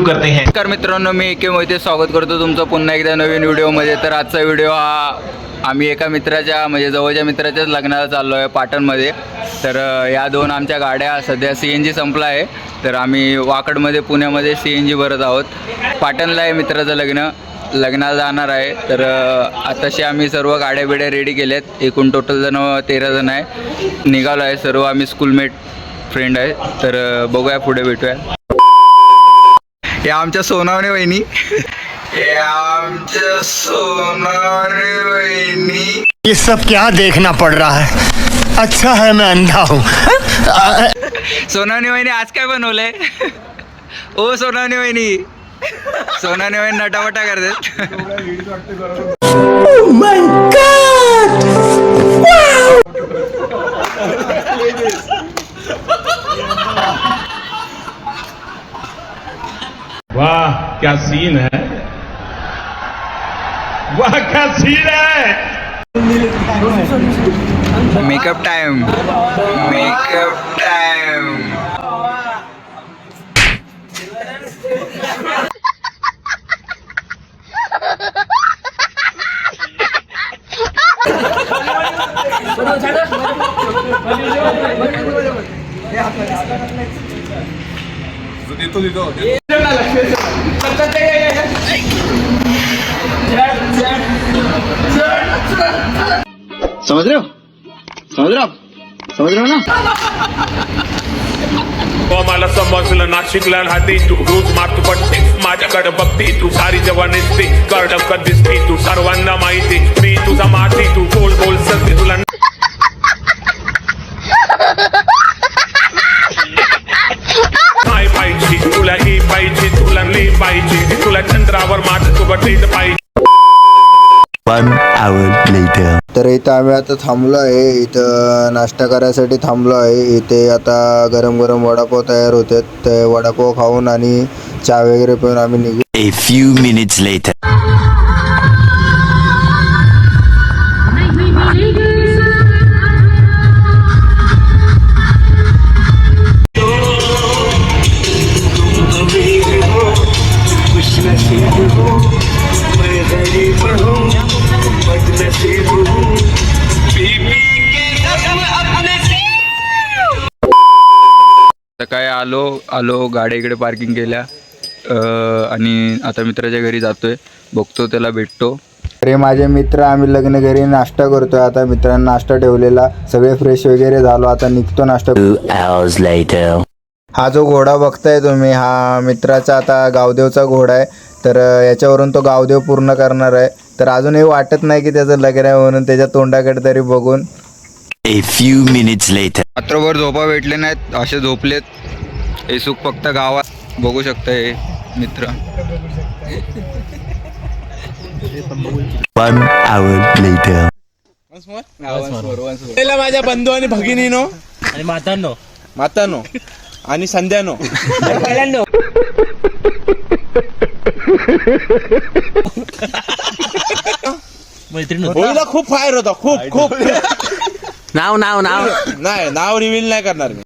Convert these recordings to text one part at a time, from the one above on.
तो शुरू करते हैं। नमस्कार मित्रांनो मी एके मोहिते स्वागत करतो तुमचं पुन्हा एकदा नवीन व्हिडिओमध्ये. तर आजचा व्हिडिओ हा आम्ही एका मित्राच्या म्हणजे जवळच्या मित्राच्याच लग्नाला चाललो आहे पाटणमध्ये. तर या दोन आमच्या गाड्या सध्या सी एन जी संपला आहे. तर आम्ही वाकडमध्ये पुण्यामध्ये सी एन जी भरत आहोत. पाटणला आहे मित्राचं लग्न. लग्नाला जाणार आहे. तर आताशी आम्ही सर्व गाड्या बिड्या रेडी केल्यात. एकूण टोटल जण तेरा जण आहे. निघालो आहे. सर्व आम्ही स्कूलमेट फ्रेंड आहे. तर बघूया पुढे भेटूया. या आमच्या सोनावणे वहिनी. या आमच्या सोनावणे वहिनी. ये सब क्या देखना पड़ रहा है। अच्छा है मैं अंधा हूँ। सोनावणे वहिनी आज काय बनवलंय? ओ सोनावणे वहिनी. सोनावणे वहिनी नटावटा करतात. सीन है। वाह क्या सीन है। Makeup time. Makeup time. समझ रहे हो समझ रहे हो समझ रहे हो ना मला समजलं नाशिकला राहते तू रोज मारतो पडते. माझ्याकडे बघते तू सारी जवान दिसते कर्डक दिसते तू सर्वांना माहिती. मी तुझा माती तू गोल गोल सत्य तुला पाहिजे तर इथं आम्ही आता थांबलो आहे. इथं नाश्ता करायसाठी थांबलो आहे. इथे आता गरम गरम वडापाव तयार होते ते वडापाव खाऊन आणि चहा वगैरे पिऊन आम्ही निघू. A few minutes later. आलो आलो गाड्या इकडे पार्किंग केल्या. अ, आणि आता मित्राच्या घरी जातोय. बघतो त्याला भेटतो. अरे माझे मित्र आम्ही लग्न घरी नाश्ता करतोय. आता मित्रांना नाश्ता ठेवलेला. सगळे फ्रेश वगैरे झालो. आता निघतो नाश्ता Two hours later. हा जो घोडा बघताय तुम्ही हा मित्राचा आता गावदेवचा घोडा आहे. तर याच्यावरून तो गावदेव पूर्ण करणार आहे. तर अजूनही वाटत नाही की त्याचं लग्न आहे म्हणून त्याच्या तोंडाकडे तरी बघून. Few minutes later. रात्रभर झोपा भेटले नाहीत असे झोपलेत. हे सुख फक्त गावात बघू शकता हे मित्र. One hour later. पहिला माझ्या बंधू आणि भगिनीनो. आणि मातांनो. मातांनो आणि संध्यानो. होळीला खूप फायर होता खूप खूप. Now, now, now. नाही नाव रिव्हील नाही करणार मी.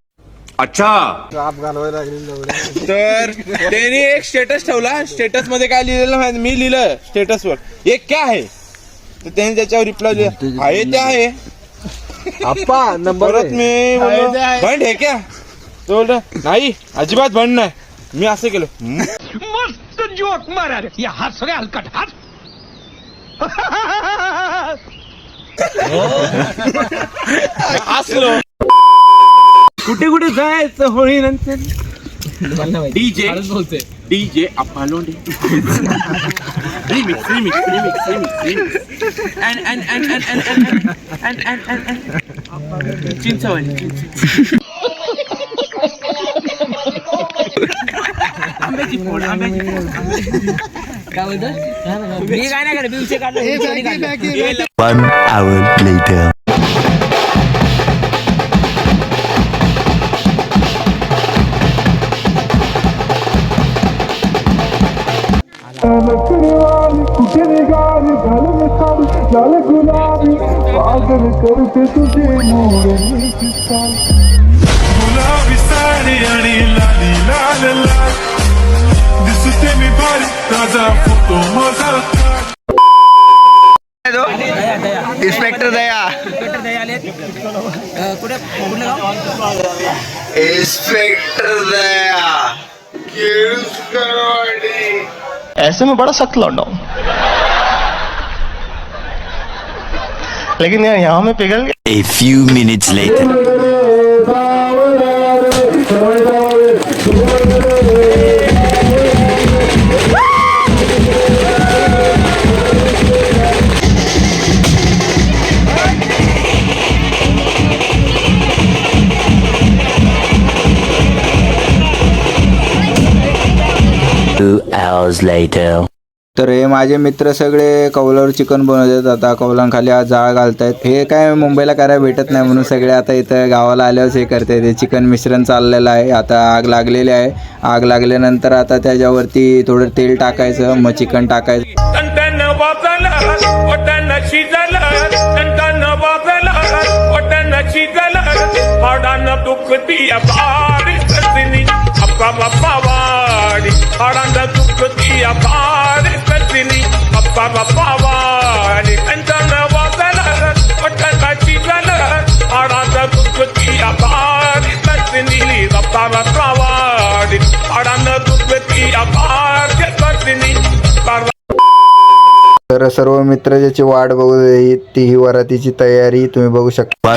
तर त्यांनी एक स्टेटस ठेवला. स्टेटसमध्ये काय लिहिलेलं माहिती मी लिहिलं स्टेटस वर. हे क्या आहे तर त्यांनी त्याच्यावर रिप्लाय लिहिला. आहे ते आहे. अप्पा नंबर परत मी बोललो, भंड आहे. क्या? तो बोलला नाही अजिबात भंड नाही. मी असं केलं. "हम्म." हसलो कुठे कुठे जायचं होळी नंतर? DJ. DJ अपालोंडे remix remix remix remix and and and and and and and and and Chinchwali चिंच आंब्याची फोड आंब्याची फोड One hour later. नकरीवाली कुठे निघाली झालं झालं गुलाबी पागल करते तुझे मोडीची गुलाबी साडी आणि लाली लाल लाल. दिसते मी भारी ताजा photo inspector Daya. Inspector Daya. केळूस ऐसे में बड़ा सख्त लौंडा हूं लेकिन यार यहाँ में पिघल गया A few minutes later. Hours later. तर हे माझे मित्र सगळे कौलावर चिकन बनवतात. आता कौलांखाली आज जाळ घालतायत. हे काय मुंबईला करायला भेटत नाही म्हणून सगळे आता इथं गावाला आल्यावर हे करतायत. हे चिकन मिश्रण चाललेलं आहे. आता आग लागलेली आहे. आग लागल्यानंतर आता त्याच्यावरती थोडं तेल टाकायचं. मग चिकन टाकायचं. दुखती दुखती तर सर्व मित्र ज्याची वाट बघू ही ती ही वरातीची तयारी तुम्ही बघू शकता.